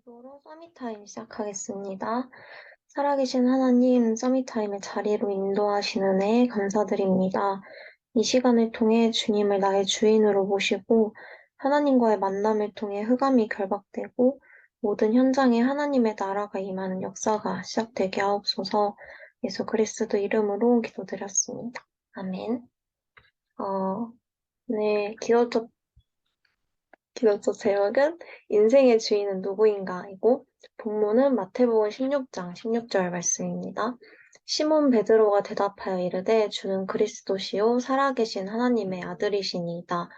기도로 서밋타임 시작하겠습니다. 살아계신 하나님, 서밋타임의 자리로 인도하시는 애 감사드립니다. 이 시간을 통해 주님을 나의 주인으로 모시고 하나님과의 만남을 통해 흑암이 결박되고 모든 현장에 하나님의 나라가 임하는 역사가 시작되게 하옵소서 예수 그리스도 이름으로 기도드렸습니다. 아멘. 어, 네, 기도적 기도처 제목은 인생의 주인은 누구인가이고 본문은 마태복음 16장 16절 말씀입니다. 시몬 베드로가 대답하여 이르되 주는 그리스도시요 살아계신 하나님의 아들이시니이다.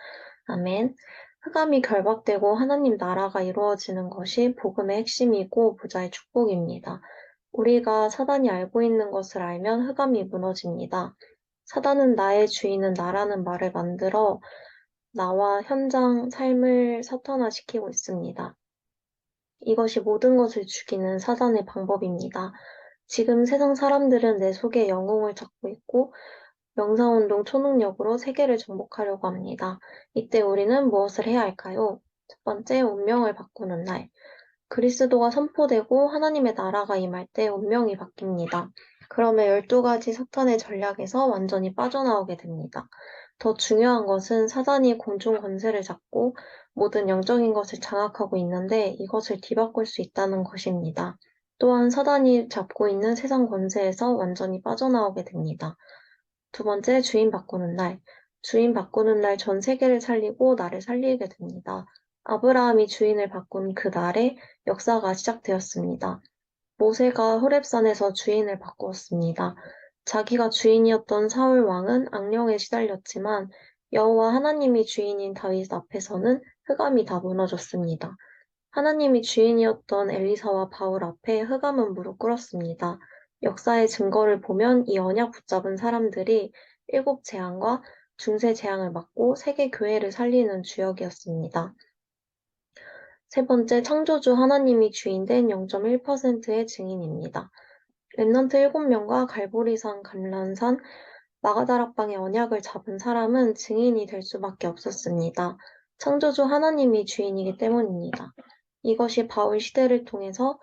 아멘. 흑암이 결박되고 하나님 나라가 이루어지는 것이 복음의 핵심이고 부자의 축복입니다. 우리가 사단이 알고 있는 것을 알면 흑암이 무너집니다. 사단은 나의 주인은 나라는 말을 만들어 나와 현장 삶을 사탄화시키고 있습니다. 이것이 모든 것을 죽이는 사단의 방법입니다. 지금 세상 사람들은 내 속에 영웅을 찾고 있고 명사운동 초능력으로 세계를 정복하려고 합니다. 이때 우리는 무엇을 해야 할까요? 첫 번째, 운명을 바꾸는 날. 그리스도가 선포되고 하나님의 나라가 임할 때 운명이 바뀝니다. 그러면 12가지 사탄의 전략에서 완전히 빠져나오게 됩니다. 더 중요한 것은 사단이 공중 권세를 잡고 모든 영적인 것을 장악하고 있는데 이것을 뒤바꿀 수 있다는 것입니다. 또한 사단이 잡고 있는 세상 권세에서 완전히 빠져나오게 됩니다. 두 번째, 주인 바꾸는 날. 주인 바꾸는 날 전 세계를 살리고 나를 살리게 됩니다. 아브라함이 주인을 바꾼 그 날에 역사가 시작되었습니다. 모세가 호렙산에서 주인을 바꾸었습니다. 자기가 주인이었던 사울 왕은 악령에 시달렸지만 여호와 하나님이 주인인 다윗 앞에서는 흑암이 다 무너졌습니다. 하나님이 주인이었던 엘리사와 바울 앞에 흑암은 무릎 꿇었습니다. 역사의 증거를 보면 이 언약 붙잡은 사람들이 일곱 재앙과 중세 재앙을 막고 세계 교회를 살리는 주역이었습니다. 세 번째, 창조주 하나님이 주인된 0.1%의 증인입니다. 랩넌트 7명과 갈보리산, 감란산, 마가다락방의 언약을 잡은 사람은 증인이 될 수밖에 없었습니다. 창조주 하나님이 주인이기 때문입니다. 이것이 바울 시대를 통해서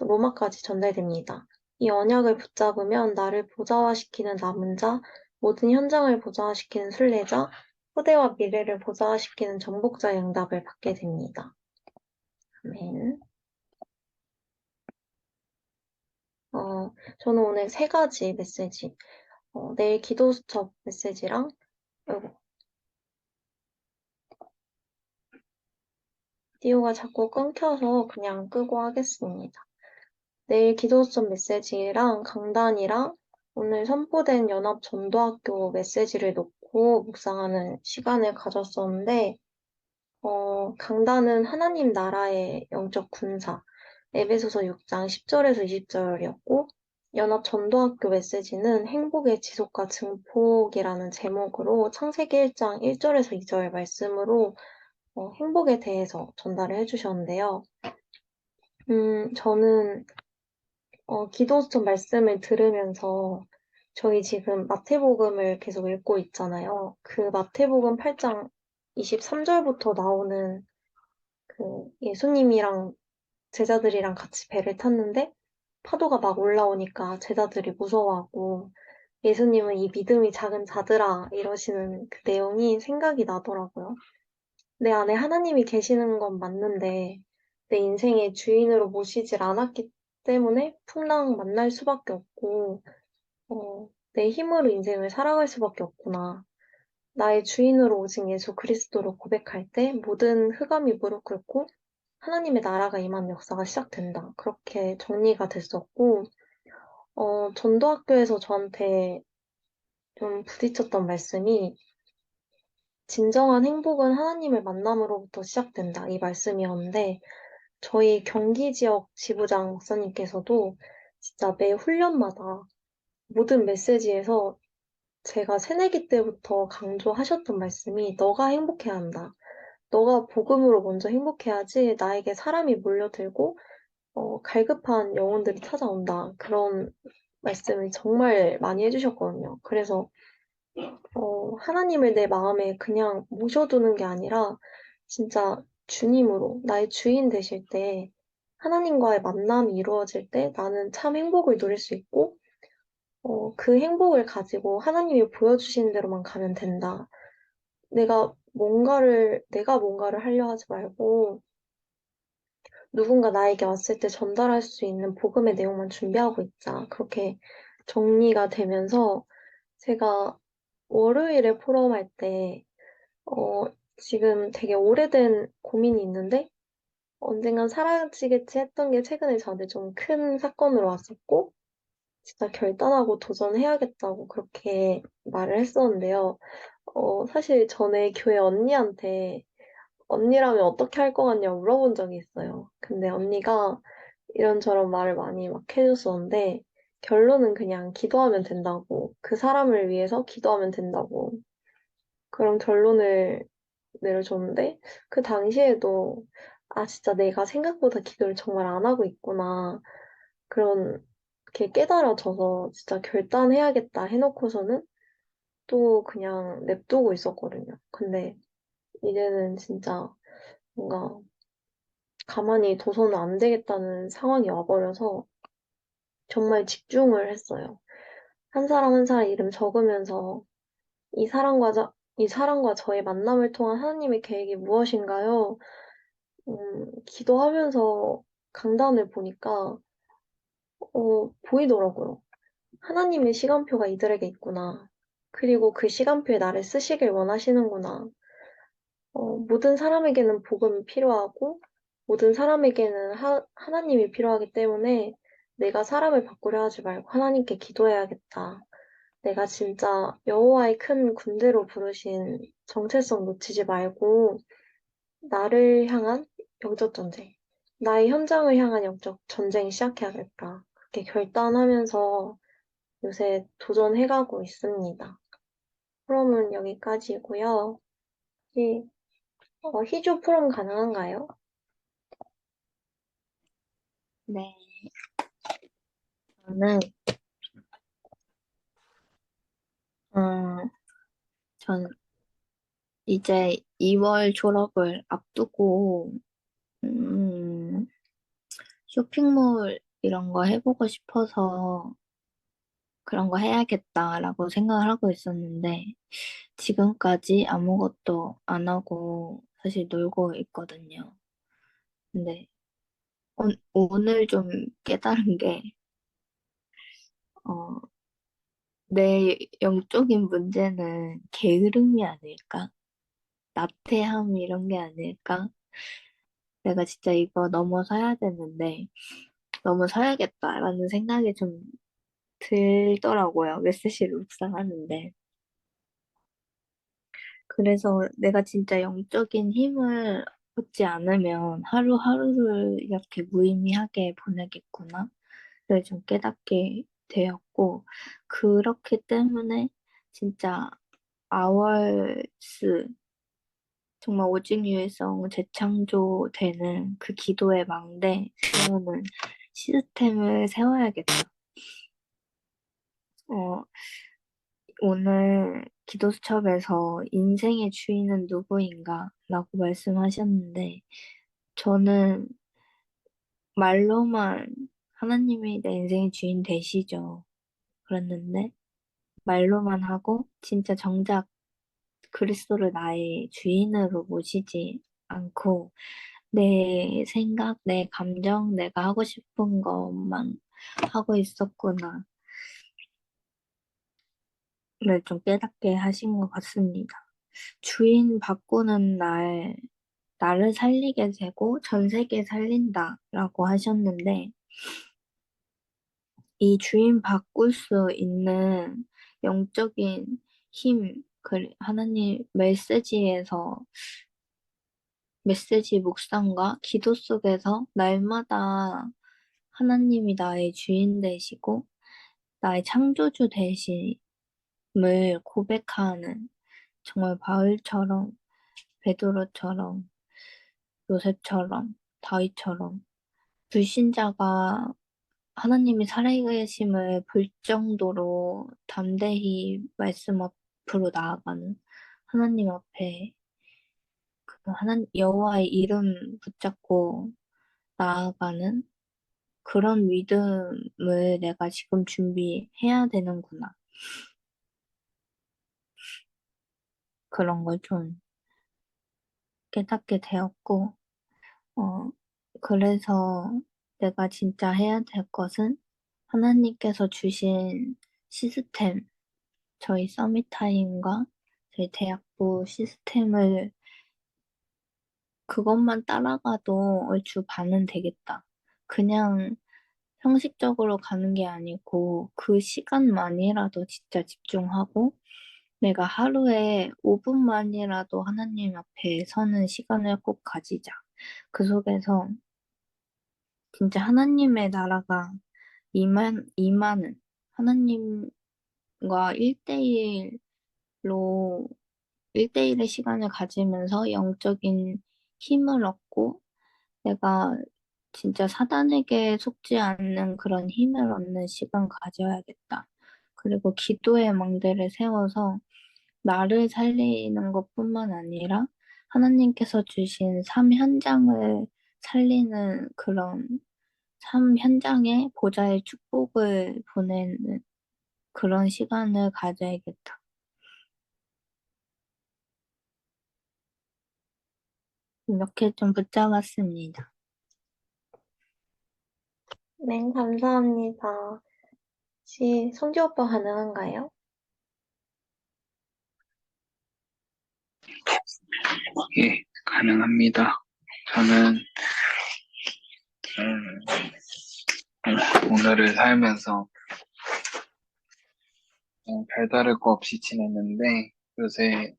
로마까지 전달됩니다. 이 언약을 붙잡으면 나를 보좌화시키는 남은 자, 모든 현장을 보좌화시키는 순례자, 후대와 미래를 보좌화시키는 전복자의 응답을 받게 됩니다. 아멘. 어, 저는 오늘 세 가지 메시지, 어, 내일 기도 수첩 메시지랑, 아이고, 비디오가 자꾸 끊겨서 그냥 끄고 하겠습니다. 내일 기도 수첩 메시지랑 강단이랑 오늘 선포된 연합 전도학교 메시지를 놓고 묵상하는 시간을 가졌었는데, 어, 강단은 하나님 나라의 영적 군사, 에베소서 6장 10절에서 20절이었고 연합 전도학교 메시지는 행복의 지속과 증폭이라는 제목으로 창세기 1장 1절에서 2절 말씀으로 어, 행복에 대해서 전달을 해주셨는데요. 음, 저는 어, 기도수첩 말씀을 들으면서 저희 지금 마태복음을 계속 읽고 있잖아요. 그 마태복음 8장 23절부터 나오는 그 예수님이랑 제자들이랑 같이 배를 탔는데 파도가 막 올라오니까 제자들이 무서워하고 예수님은 이 믿음이 작은 자들아 이러시는 그 내용이 생각이 나더라고요. 내 안에 하나님이 계시는 건 맞는데 내 인생의 주인으로 모시질 않았기 때문에 풍랑 만날 수밖에 없고 어, 내 힘으로 인생을 살아갈 수밖에 없구나. 나의 주인으로 오직 예수 그리스도로 고백할 때 모든 흑암이 무릎 꿇고 하나님의 나라가 임한 역사가 시작된다. 그렇게 정리가 됐었고, 어, 전도학교에서 저한테 좀 부딪혔던 말씀이 진정한 행복은 하나님을 만남으로부터 시작된다. 이 말씀이었는데, 저희 경기 지역 지부장 목사님께서도 진짜 매 훈련마다 모든 메시지에서 제가 새내기 때부터 강조하셨던 말씀이 너가 행복해야 한다. 너가 복음으로 먼저 행복해야지 나에게 사람이 몰려들고 어, 갈급한 영혼들이 찾아온다. 그런 말씀을 정말 많이 해주셨거든요. 그래서 어, 하나님을 내 마음에 그냥 모셔두는 게 아니라 진짜 주님으로 나의 주인 되실 때 하나님과의 만남이 이루어질 때 나는 참 행복을 누릴 수 있고, 어, 그 행복을 가지고 하나님이 보여주시는 대로만 가면 된다. 내가 뭔가를, 내가 뭔가를 하려 하지 말고, 누군가 나에게 왔을 때 전달할 수 있는 복음의 내용만 준비하고 있자. 그렇게 정리가 되면서 제가 월요일에 포럼 할 때, 어, 지금 되게 오래된 고민이 있는데, 언젠간 사라지겠지 했던 게 최근에 저한테 좀 큰 사건으로 왔었고, 진짜 결단하고 도전해야겠다고 그렇게 말을 했었는데요. 어, 사실 전에 교회 언니한테 언니라면 어떻게 할 것 같냐고 물어본 적이 있어요. 근데 언니가 이런저런 말을 많이 막 해줬었는데, 결론은 그냥 기도하면 된다고, 그 사람을 위해서 기도하면 된다고, 그런 결론을 내려줬는데, 그 당시에도, 아, 진짜 내가 생각보다 기도를 정말 안 하고 있구나, 그런, 게 깨달아져서 진짜 결단해야겠다 해놓고서는 또 그냥 냅두고 있었거든요. 근데 이제는 진짜 뭔가 가만히 둬서는 안 되겠다는 상황이 와버려서 정말 집중을 했어요. 한 사람 한 사람 이름 적으면서 이 사람과 저, 이 사람과 저의 만남을 통한 하나님의 계획이 무엇인가요? 음, 기도하면서 강단을 보니까 어, 보이더라고요. 하나님의 시간표가 이들에게 있구나. 그리고 그 시간표에 나를 쓰시길 원하시는구나. 어, 모든 사람에게는 복음이 필요하고 모든 사람에게는 하, 하나님이 필요하기 때문에 내가 사람을 바꾸려 하지 말고 하나님께 기도해야겠다. 내가 진짜 여호와의 큰 군대로 부르신 정체성 놓치지 말고 나를 향한 영적 전쟁, 나의 현장을 향한 영적 전쟁 시작해야겠다. 그렇게 결단하면서 요새 도전해가고 있습니다. 프롬은 여기까지고요. 혹시 어, 희조 프롬 가능한가요? 네. 저는, 음, 전 이제 2월 졸업을 앞두고, 음, 쇼핑몰 이런 거 해보고 싶어서 그런 거 해야겠다라고 생각을 하고 있었는데, 지금까지 아무것도 안 하고 사실 놀고 있거든요. 근데 오, 오늘 좀 깨달은 게, 어, 내 영적인 문제는 게으름이 아닐까? 나태함 이런 게 아닐까? 내가 진짜 이거 넘어서야 되는데, 넘어서야겠다라는 생각이 좀 들더라고요. 메시지를 묵상하는데. 그래서 내가 진짜 영적인 힘을 얻지 않으면 하루하루를 이렇게 무의미하게 보내겠구나. 를 좀 깨닫게 되었고, 그렇기 때문에 진짜 아월스 정말 오직 유일성 재창조되는 그 기도의 망대 세우는 시스템을 세워야겠다. 어, 오늘 기도 수첩에서 인생의 주인은 누구인가? 라고 말씀하셨는데, 저는 말로만 하나님이 내 인생의 주인 되시죠. 그랬는데, 말로만 하고, 진짜 정작 그리스도를 나의 주인으로 모시지 않고, 내 생각, 내 감정, 내가 하고 싶은 것만 하고 있었구나. 를 좀 깨닫게 하신 것 같습니다. 주인 바꾸는 날, 나를 살리게 되고 전 세계 살린다 라고 하셨는데, 이 주인 바꿀 수 있는 영적인 힘, 그 하나님 메시지에서 메시지 묵상과 기도 속에서 날마다 하나님이 나의 주인 되시고 나의 창조주 되심 을 고백하는 정말 바울처럼 베드로처럼 요셉처럼 다윗처럼 불신자가 하나님이 살아계심을 볼 정도로 담대히 말씀 앞으로 나아가는 하나님 앞에 그 하나님 여호와의 이름 붙잡고 나아가는 그런 믿음을 내가 지금 준비해야 되는구나. 그런 걸 좀 깨닫게 되었고, 어, 그래서 내가 진짜 해야 될 것은 하나님께서 주신 시스템, 저희 서밋타임과 저희 대학부 시스템을 그것만 따라가도 얼추 반은 되겠다. 그냥 형식적으로 가는 게 아니고 그 시간만이라도 진짜 집중하고 내가 하루에 5분만이라도 하나님 앞에 서는 시간을 꼭 가지자. 그 속에서 진짜 하나님의 나라가 임한, 임하는 하나님과 1대1로 1대1의 시간을 가지면서 영적인 힘을 얻고 내가 진짜 사단에게 속지 않는 그런 힘을 얻는 시간 가져야겠다. 그리고 기도의 망대를 세워서 나를 살리는 것뿐만 아니라 하나님께서 주신 삶 현장을 살리는 그런 삶 현장에 보좌의 축복을 보내는 그런 시간을 가져야겠다. 이렇게 좀 붙잡았습니다. 네, 감사합니다. 혹시 성규 오빠 가능한가요? 예, 가능합니다. 저는 음, 오늘을 살면서 어, 별다를 거 없이 지냈는데 요새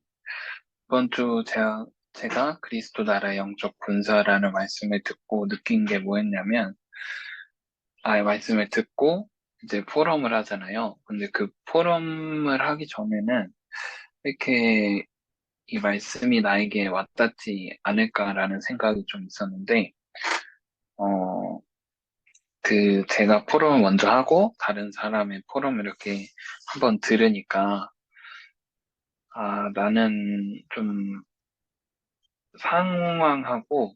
이번 주 제가, 제가 그리스도 나라 영적 군사라는 말씀을 듣고 느낀 게 뭐였냐면 아, 말씀을 듣고 이제 포럼을 하잖아요. 근데 그 포럼을 하기 전에는 이렇게 이 말씀이 나에게 와닿지 않을까라는 생각이 좀 있었는데, 어, 그, 제가 포럼을 먼저 하고, 다른 사람의 포럼을 이렇게 한번 들으니까, 아, 나는 좀 상황하고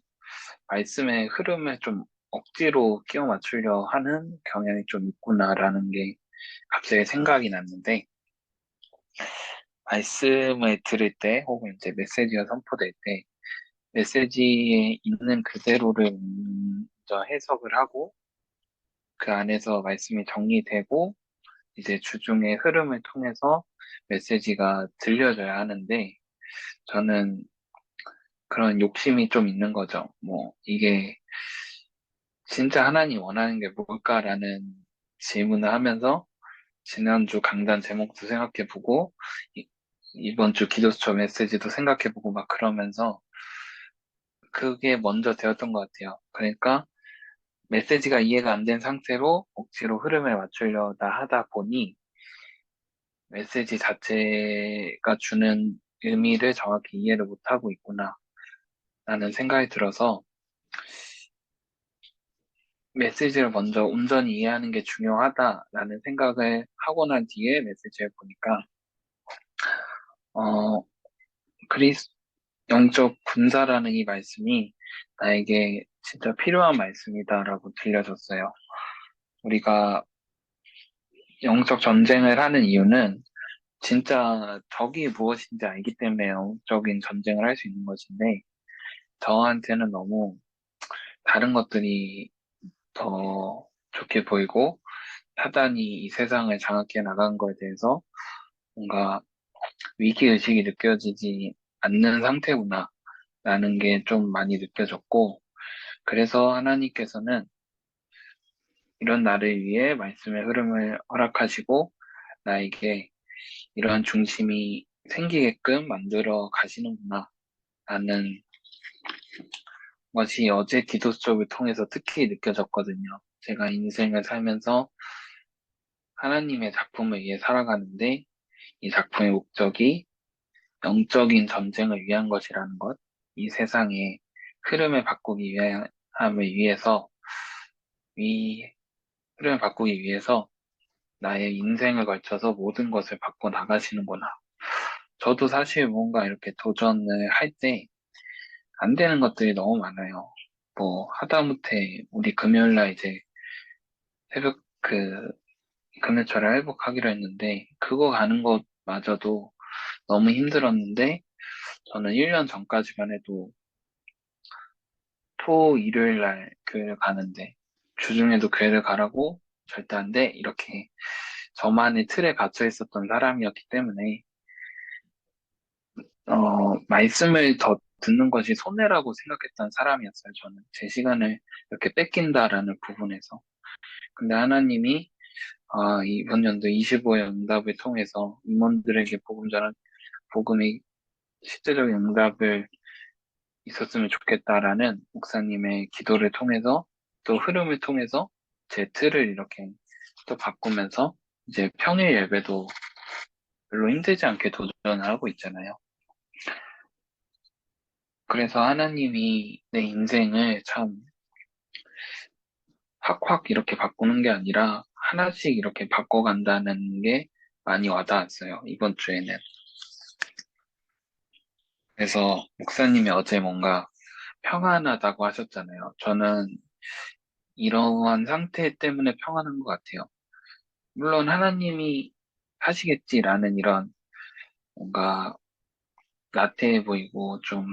말씀의 흐름에 좀 억지로 끼워 맞추려 하는 경향이 좀 있구나라는 게 갑자기 생각이 났는데, 말씀을 들을 때, 혹은 이제 메시지가 선포될 때, 메시지에 있는 그대로를 먼저 해석을 하고, 그 안에서 말씀이 정리되고, 이제 주중의 흐름을 통해서 메시지가 들려져야 하는데, 저는 그런 욕심이 좀 있는 거죠. 뭐, 이게 진짜 하나님 원하는 게 뭘까라는 질문을 하면서, 지난주 강단 제목도 생각해보고, 이- 이번 주 기도수첩 메시지도 생각해보고 막 그러면서, 그게 먼저 되었던 것 같아요. 그러니까, 메시지가 이해가 안 된 상태로 억지로 흐름을 맞추려다 하다 보니 메시지 자체가 주는 의미를 정확히 이해를 못하고 있구나 라는 생각이 들어서 메시지를 먼저 온전히 이해하는 게 중요하다라는 생각을 하고 난 뒤에 메시지를 보니까 어 그리스 영적 군사라는 이 말씀이 나에게 진짜 필요한 말씀이다라고 들려졌어요. 우리가 영적 전쟁을 하는 이유는 진짜 적이 무엇인지 알기 때문에 영적인 전쟁을 할 수 있는 것인데, 저한테는 너무 다른 것들이 더 좋게 보이고, 사단이 이 세상을 장악해 나간 거에 대해서 뭔가 위기 의식이 느껴지지 않는 상태구나, 라는 게 좀 많이 느껴졌고, 그래서 하나님께서는 이런 나를 위해 말씀의 흐름을 허락하시고, 나에게 이러한 중심이 생기게끔 만들어 가시는구나 라는 것이 어제 기도 수업을 통해서 특히 느껴졌거든요. 제가 인생을 살면서 하나님의 작품을 위해 살아가는데 이 작품의 목적이 영적인 전쟁을 위한 것이라는 것, 이 세상의 흐름을 바꾸기 위함을 위해서 이 흐름을 바꾸기 위해서 나의 인생을 걸쳐서 모든 것을 바꿔 나가시는구나. 저도 사실 뭔가 이렇게 도전을 할 때 안 되는 것들이 너무 많아요. 뭐 하다못해 우리 금요일 날 이제 새벽 그 금요철에 회복하기로 했는데 그거 가는 것마저도 너무 힘들었는데 저는 1년 전까지만 해도 토 일요일 날 교회를 가는데 주중에도 교회를 가라고 절대 안 돼 이렇게 저만의 틀에 갇혀 있었던 사람이었기 때문에 어, 말씀을 더 듣는 것이 손해라고 생각했던 사람이었어요. 저는 제 시간을 이렇게 뺏긴다라는 부분에서. 근데 하나님이 아, 이번 연도 25의 응답을 통해서 임원들에게 복음 전한 복음의 실제적인 응답을 있었으면 좋겠다라는 목사님의 기도를 통해서 또 흐름을 통해서 제 틀을 이렇게 또 바꾸면서 이제 평일 예배도 별로 힘들지 않게 도전을 하고 있잖아요. 그래서 하나님이 내 인생을 참 확확 이렇게 바꾸는 게 아니라 하나씩 이렇게 바꿔간다는 게 많이 와닿았어요. 이번 주에는. 그래서 목사님이 어제 뭔가 평안하다고 하셨잖아요. 저는 이러한 상태 때문에 평안한 것 같아요. 물론 하나님이 하시겠지라는 이런 뭔가 나태해 보이고 좀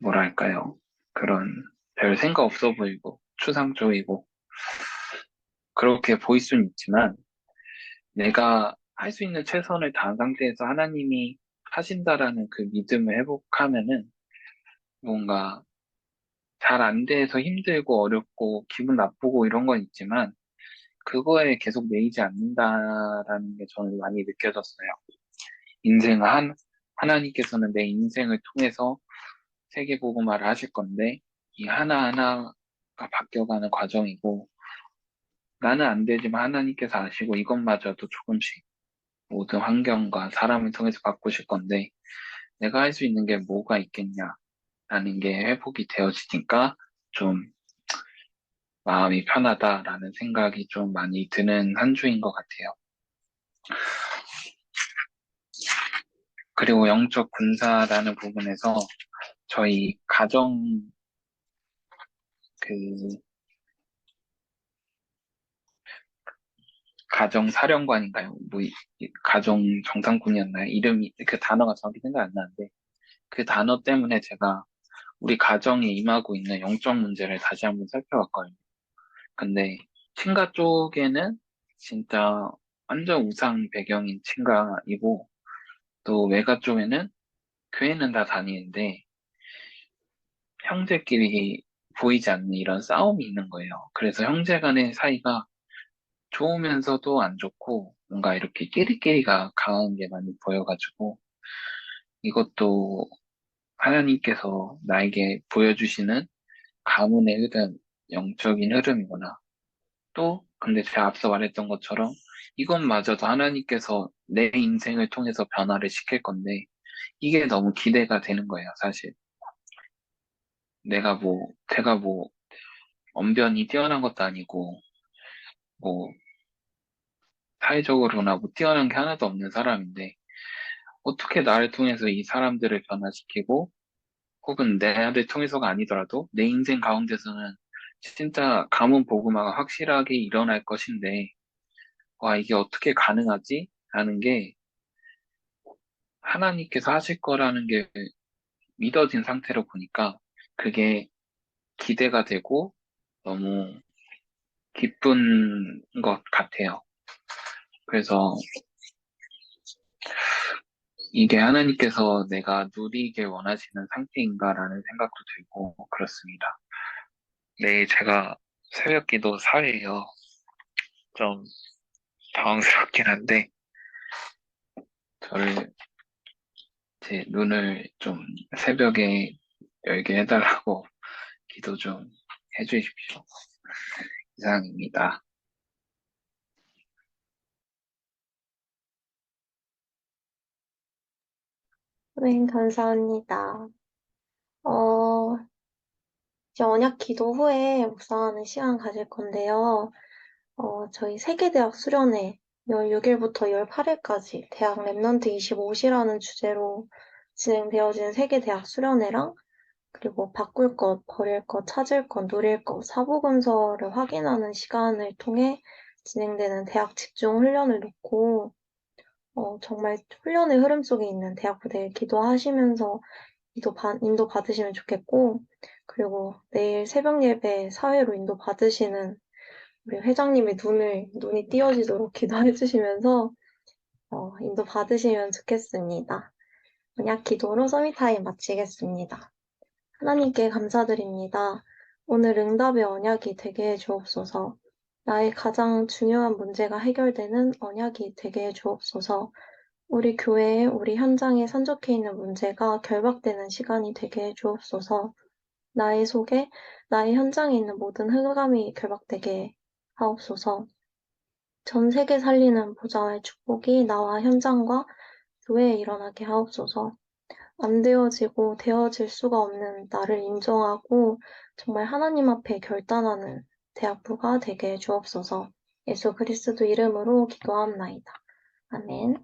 뭐랄까요. 그런 별 생각 없어 보이고 추상적이고 그렇게 보일 수는 있지만 내가 할 수 있는 최선을 다한 상태에서 하나님이 하신다라는 그 믿음을 회복하면은 뭔가 잘 안 돼서 힘들고 어렵고 기분 나쁘고 이런 건 있지만 그거에 계속 매이지 않는다라는 게 저는 많이 느껴졌어요. 인생을 한 하나님께서는 내 인생을 통해서 세계복음화를 하실 건데 이 하나하나가 바뀌어가는 과정이고 나는 안 되지만 하나님께서 아시고 이것마저도 조금씩 모든 환경과 사람을 통해서 바꾸실 건데 내가 할 수 있는 게 뭐가 있겠냐라는 게 회복이 되어지니까 좀 마음이 편하다라는 생각이 좀 많이 드는 한 주인 것 같아요. 그리고 영적 군사라는 부분에서 저희 가정 그 가정 사령관인가요? 뭐 가정 정상군이었나요? 이름이 그 단어가 정확히 생각 안 나는데 그 단어 때문에 제가 우리 가정에 임하고 있는 영적 문제를 다시 한번 살펴봤거든요. 근데 친가 쪽에는 진짜 완전 우상 배경인 친가이고 또 외가 쪽에는 교회는 다 다니는데 형제끼리 보이지 않는 이런 싸움이 있는 거예요. 그래서 형제 간의 사이가 좋으면서도 안 좋고 뭔가 이렇게 끼리끼리가 강한 게 많이 보여가지고 이것도 하나님께서 나에게 보여주시는 가문의 흐름, 영적인 흐름이구나. 또 근데 제가 앞서 말했던 것처럼 이것마저도 하나님께서 내 인생을 통해서 변화를 시킬 건데 이게 너무 기대가 되는 거예요, 사실. 내가 뭐, 제가 뭐, 언변이 뛰어난 것도 아니고, 뭐, 사회적으로나 뭐 뛰어난 게 하나도 없는 사람인데, 어떻게 나를 통해서 이 사람들을 변화시키고, 혹은 나를 통해서가 아니더라도 내 인생 가운데서는 진짜 가문 복음화가 확실하게 일어날 것인데, 와, 이게 어떻게 가능하지? 라는 게 하나님께서 하실 거라는 게 믿어진 상태로 보니까 그게 기대가 되고 너무 기쁜 것 같아요. 그래서 이게 하나님께서 내가 누리길 원하시는 상태인가라는 생각도 들고 그렇습니다. 네, 제가 새벽 기도 사회예요. 좀 당황스럽긴 한데 저를 제 눈을 좀 새벽에 열게 해달라고 기도 좀 해주십시오. 이상입니다. 네, 감사합니다. 어, 이제 언약 기도 후에 묵상하는 시간 가질 건데요. 어, 저희 세계대학 수련회 16일부터 18일까지 대학 랩넌트 25시라는 주제로 진행되어진 세계대학 수련회랑 그리고 바꿀 것, 버릴 것, 찾을 것, 누릴 것, 사보건설을 확인하는 시간을 통해 진행되는 대학 집중 훈련을 놓고 어, 정말 훈련의 흐름 속에 있는 대학 부대를 기도하시면서 인도, 받- 인도 받으시면 좋겠고 그리고 내일 새벽 예배 사회로 인도 받으시는 우리 회장님의 눈을 눈이 띄어지도록 기도해 주시면서 어, 인도 받으시면 좋겠습니다. 언약 기도로 서밋타임 마치겠습니다. 하나님께 감사드립니다. 오늘 응답의 언약이 되게 해 주옵소서. 나의 가장 중요한 문제가 해결되는 언약이 되게 해 주옵소서. 우리 교회에, 우리 현장에 산적해 있는 문제가 결박되는 시간이 되게 해 주옵소서. 나의 속에, 나의 현장에 있는 모든 흑암이 결박되게 하옵소서. 전 세계 살리는 보좌의 축복이 나와 현장과 교회에 일어나게 하옵소서. 안 되어지고 되어질 수가 없는 나를 인정하고 정말 하나님 앞에 결단하는 대학부가 되게 해 주옵소서. 예수 그리스도 이름으로 기도합나이다. 아멘.